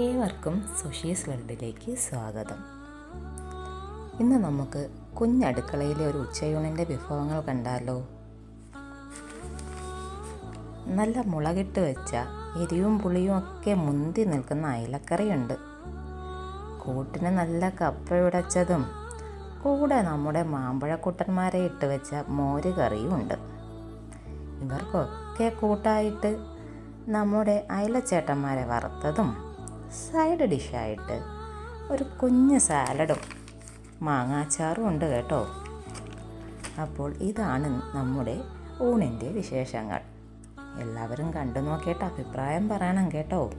ഏവർക്കും സുഷീസ് വേൾഡിലേക്ക് സ്വാഗതം. ഇന്ന് നമുക്ക് കുഞ്ഞടുക്കളയിലെ ഒരു ഉച്ചയൂണിന്റെ വിഭവങ്ങൾ കണ്ടാലോ? നല്ല മുളകിട്ട് വെച്ച എരിവും പുളിയും ഒക്കെ മുന്തി നിൽക്കുന്ന അയലക്കറിയുണ്ട്. കൂട്ടിന് നല്ല കപ്പയുടച്ചതും കൂടെ നമ്മുടെ മാമ്പഴക്കുട്ടന്മാരെ ഇട്ട് വെച്ച മോര് കറിയും ഉണ്ട് ഇവർക്കൊക്കെ കൂട്ടായിട്ട് നമ്മുടെ അയലച്ചേട്ടന്മാരെ വറുത്തതും സൈഡ് ഡിഷായിട്ട് ഒരു കുഞ്ഞ് സാലഡും മാങ്ങാച്ചാറും ഉണ്ട് കേട്ടോ. അപ്പോൾ ഇതാണ് നമ്മുടെ ഊണിന്റെ വിശേഷങ്ങൾ. എല്ലാവരും കണ്ടു നോക്കിയിട്ട് അഭിപ്രായം പറയണം കേട്ടോ.